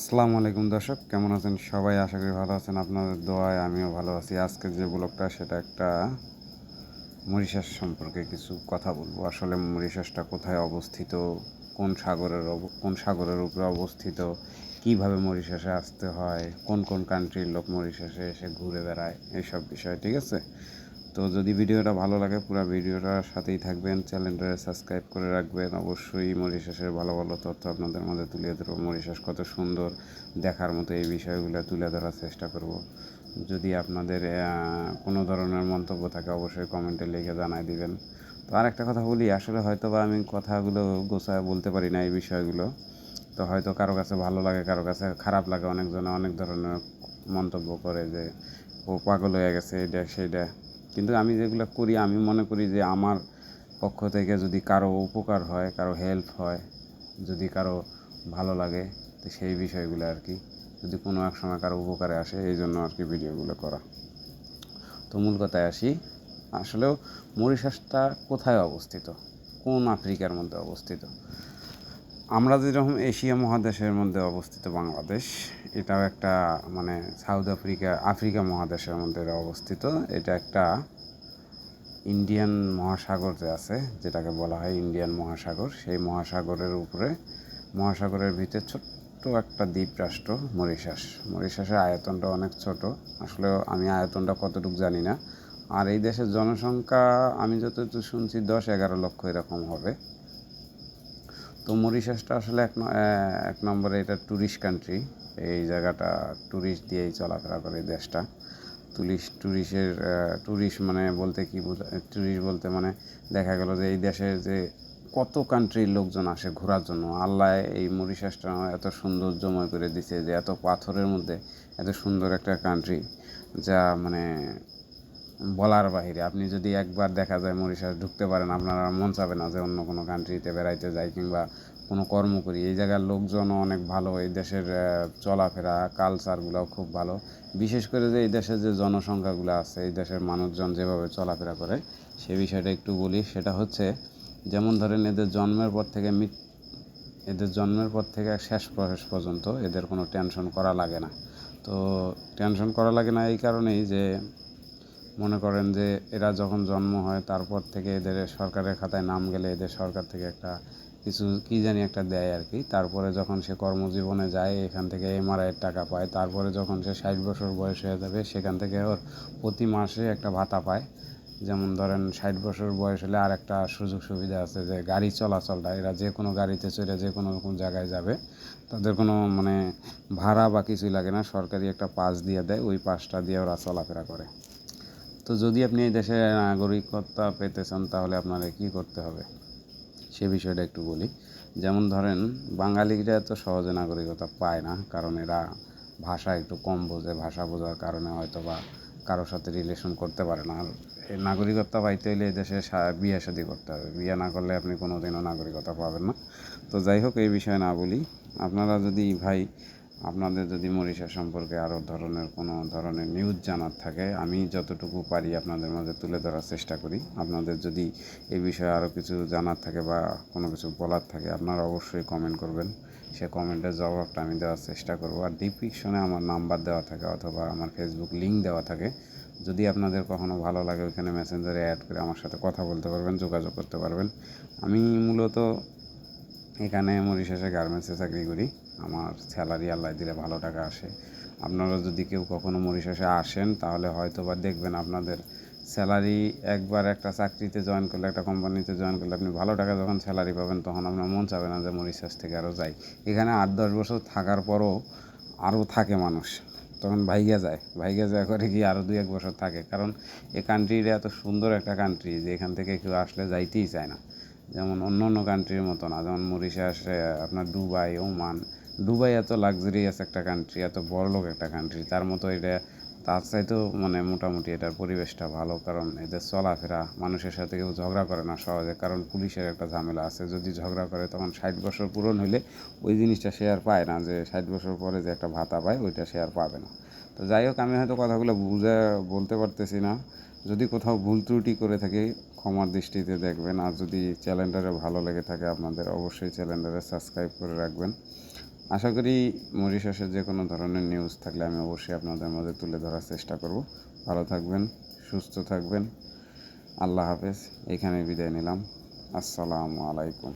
আসসালামু আলাইকুম দর্শক, কেমন আছেন সবাই? আশা করি ভালো আছেন। আপনাদের দোয়ায় আমিও ভালো আছি। আজকের যে ব্লগটা, সেটা একটা মরিশাস সম্পর্কে কিছু কথা বলব। আসলে মরিশাসটা কোথায় অবস্থিত, কোন সাগরের কোন সাগরের উপরে অবস্থিত, কীভাবে মরিশাসে আসতে হয়, কোন কোন কান্ট্রির লোক মরিশাসে এসে ঘুরে বেড়ায় এইসব বিষয়, ঠিক আছে? তো যদি ভিডিওটা ভালো লাগে, পুরো ভিডিওটার সাথেই থাকবেন। চ্যানেলটা সাবস্ক্রাইব করে রাখবেন। অবশ্যই মরিশাসের ভালো ভালো তথ্য আপনাদের মধ্যে তুলে ধরবো। মরিশাস কত সুন্দর দেখার মতো এই বিষয়গুলো তুলে ধরার চেষ্টা করব। যদি আপনাদের কোনো ধরনের মন্তব্য থাকে, অবশ্যই কমেন্টে লিখে জানাই দিবেন। তো আর একটা কথা বলি, আসলে হয়তো বা আমি কথাগুলো গোছায় বলতে পারি না এই বিষয়গুলো। তো হয়তো কারও কাছে ভালো লাগে, কারও কাছে খারাপ লাগে। অনেকজনে অনেক ধরনের মন্তব্য করে যে, ও পাগল হয়ে গেছে এটা সেইটা কিন্তু আমি যেগুলো করি, আমি মনে করি যে আমার পক্ষ থেকে যদি কারও উপকার হয়, কারও হেল্প হয়, যদি কারও ভালো লাগে, তো সেই বিষয়গুলো আর কি, যদি কোনো এক সময় কারও উপকারে আসে, এই জন্য আর কি ভিডিওগুলো করা। তো মূল কথায় আসি, আসলেও মরিশাসটা কোথায় অবস্থিত? কোন আফ্রিকার মধ্যে অবস্থিত? আমরা যেরকম এশিয়া মহাদেশের মধ্যে অবস্থিত বাংলাদেশ, এটাও একটা মানে সাউথ আফ্রিকা আফ্রিকা মহাদেশের মধ্যে অবস্থিত। এটা একটা ইন্ডিয়ান মহাসাগর যে আছে, যেটাকে বলা হয় ইন্ডিয়ান মহাসাগর, সেই মহাসাগরের উপরে, মহাসাগরের ভিতরে ছোট্ট একটা দ্বীপ রাষ্ট্র, মরিশাস। মরিশাসের আয়তনটা অনেক ছোট। আসলে আমি আয়তনটা কতটুকু জানি না। আর এই দেশের জনসংখ্যা আমি যতটুকু শুনছি, দশ এগারো লক্ষ এরকম হবে। তো মরিশাসটা আসলে এক এক নম্বরে এটা ট্যুরিস্ট কান্ট্রি এই জায়গাটা ট্যুরিস্ট দিয়েই চলাফেরা করে দেশটা। টুরিস্ট ট্যুরিস্টের ট্যুরিস্ট মানে বলতে কি ট্যুরিস্ট বলতে মানে দেখা গেল যে এই দেশের যে কত কান্ট্রির লোকজন আসে ঘোরার জন্য। আল্লাহ এই মরিশাসটা এত সৌন্দর্যময় করে দিছে যে এত পাথরের মধ্যে এত সুন্দর একটা কান্ট্রি যা মানে বলার বাইরে। আপনি যদি একবার দেখা যায় মরিশাস ঢুকতে পারেন, আপনার আর মন চাবে না যে অন্য কোনো কান্ট্রিতে বেড়াইতে যাই কিংবা কোনো কর্ম করি। এই জায়গার লোকজনও অনেক ভালো, এই দেশের চলাফেরা কালচারগুলোও খুব ভালো। বিশেষ করে যে এই দেশের যে জনসংখ্যাগুলো আছে, এই দেশের মানুষজন যেভাবে চলাফেরা করে, সে বিষয়টা একটু বলি। সেটা হচ্ছে, যেমন ধরেন এদের জন্মের পর থেকে এদের জন্মের পর থেকে শেষ বয়স পর্যন্ত এদের কোনো টেনশন করা লাগে না। তো টেনশন করা লাগে না এই কারণেই যে মনে করেন যে এরা যখন জন্ম হয়, তারপর থেকে এদের সরকারের খাতায় নাম গেলে এদের সরকার থেকে একটা কিছু, কী জানি একটা দেয় আর কি। তারপরে যখন সে কর্মজীবনে যায়, এখান থেকে এমআরআইয়ের টাকা পায়। তারপরে যখন সে ষাট বছর বয়স হয়ে যাবে, সেখান থেকে ওর প্রতি মাসে একটা ভাতা পায়। যেমন ধরেন, ষাট বছর বয়স হলে আর একটা সুযোগ সুবিধা আছে যে গাড়ি চলাচলটা, এরা যে কোনো গাড়িতে চড়ে যে কোনো রকম জায়গায় যাবে। তাদের কোনো মানে ভাড়া বা কিছুই লাগে না, সরকারি একটা পাস দিয়ে দেয়, ওই পাসটা দিয়ে ওরা চলাফেরা করে। তো যদি আপনি এই দেশে নাগরিকতা পেতে চান, তাহলে আপনাকে কী করতে হবে? সে বিষয়টা একটু বলি। যেমন ধরেন, বাঙালিরা তো সহজে নাগরিকতা পায় না, কারণ এরা ভাষা একটু কম বোঝে। ভাষা বোঝার কারণে হয়তো বা কারোর সাথে রিলেশন করতে পারে না। আর এই নাগরিকত্ব পাইতে হলে এই দেশে বিয়ে শাদী করতে হবে। বিয়ে না করলে আপনি কোনো দিনও নাগরিকতা পাবেন না। তো যাই হোক, এই বিষয়ে না বলি। আপনারা যদি ভাই আপনাদের যদি মরিশাস সম্পর্কে আরও ধরনের কোনো ধরনের নিউজ জানার থাকে, আমি যতটুকু পারি আপনাদের মাঝে তুলে ধরার চেষ্টা করি। আপনাদের যদি এই বিষয়ে আরও কিছু জানার থাকে বা কোনো কিছু বলার থাকে, আপনারা অবশ্যই কমেন্ট করবেন। সে কমেন্টের জবাবটা আমি দেওয়ার চেষ্টা করব। আর ডিসক্রিপশনে আমার নাম্বার দেওয়া থাকে অথবা আমার ফেসবুক লিঙ্ক দেওয়া থাকে। যদি আপনাদের কখনো ভালো লাগে, ওইখানে মেসেঞ্জারে অ্যাড করে আমার সাথে কথা বলতে পারবেন, যোগাযোগ করতে পারবেন। আমি মূলত এখানে মরিশাসে গার্মেন্টসে চাকরি করি। আমার স্যালারি আল্লাহ দিলে ভালো টাকা আসে। আপনারা যদি কেউ কখনো মরিশাসে আসেন, তাহলে হয়তো বা দেখবেন আপনাদের স্যালারি একবার একটা চাকরিতে জয়েন করলে, একটা কোম্পানিতে জয়েন করলে আপনি ভালো টাকা যখন স্যালারি পাবেন, তখন আপনার মন চাবে না যে মরিশাস থেকে আরও যাই। এখানে আট দশ বছর থাকার পরও আরও থাকে মানুষ। তখন ভাইগা যায়। ভাইগা যায় করে কি আরও দুই এক বছর থাকে। কারণ এই কান্ট্রিটা এত সুন্দর একটা কান্ট্রি যে এখান থেকে কেউ আসলে যাইতেই চায় না। যেমন অন্য অন্য কান্ট্রির মতো না যেমন মরিশাস আপনার দুবাই, ওমান। দুবাই এত লাক্সারিয়াস একটা কান্ট্রি এত বড়লোক একটা কান্ট্রি তার মতো এটা, তার চাইতেও মানে মোটামুটি এটার পরিবেশটা ভালো, কারণ এদের চলাফেরা, মানুষের সাথে কেউ ঝগড়া করে না সহজে, কারণ পুলিশের একটা ঝামেলা আছে। যদি ঝগড়া করে তখন ষাট বছর পূরণ হইলে ওই জিনিসটা আর পায় না, যে ষাট বছর পরে যে একটা ভাতা পায়, ওইটা আর পাবে না। তো যাই হোক, আমি হয়তো কথাগুলো বুঝে বলতে পারতেছি না। যদি কোথাও ভুল ত্রুটি করে থাকি, ক্ষমার দৃষ্টিতে দেখবেন। আর যদি চ্যানেলটারে ভালো লেগে থাকে, আপনাদের অবশ্যই চ্যানেলটারে সাবস্ক্রাইব করে রাখবেন। আশা করি মরিশাসের যে কোনো ধরনের নিউজ থাকলে আমি অবশ্যই আপনাদের মধ্যে তুলে ধরার চেষ্টা করব। ভালো থাকবেন, সুস্থ থাকবেন। আল্লাহ হাফেজ এখানে বিদায় নিলাম। আসসালামু আলাইকুম।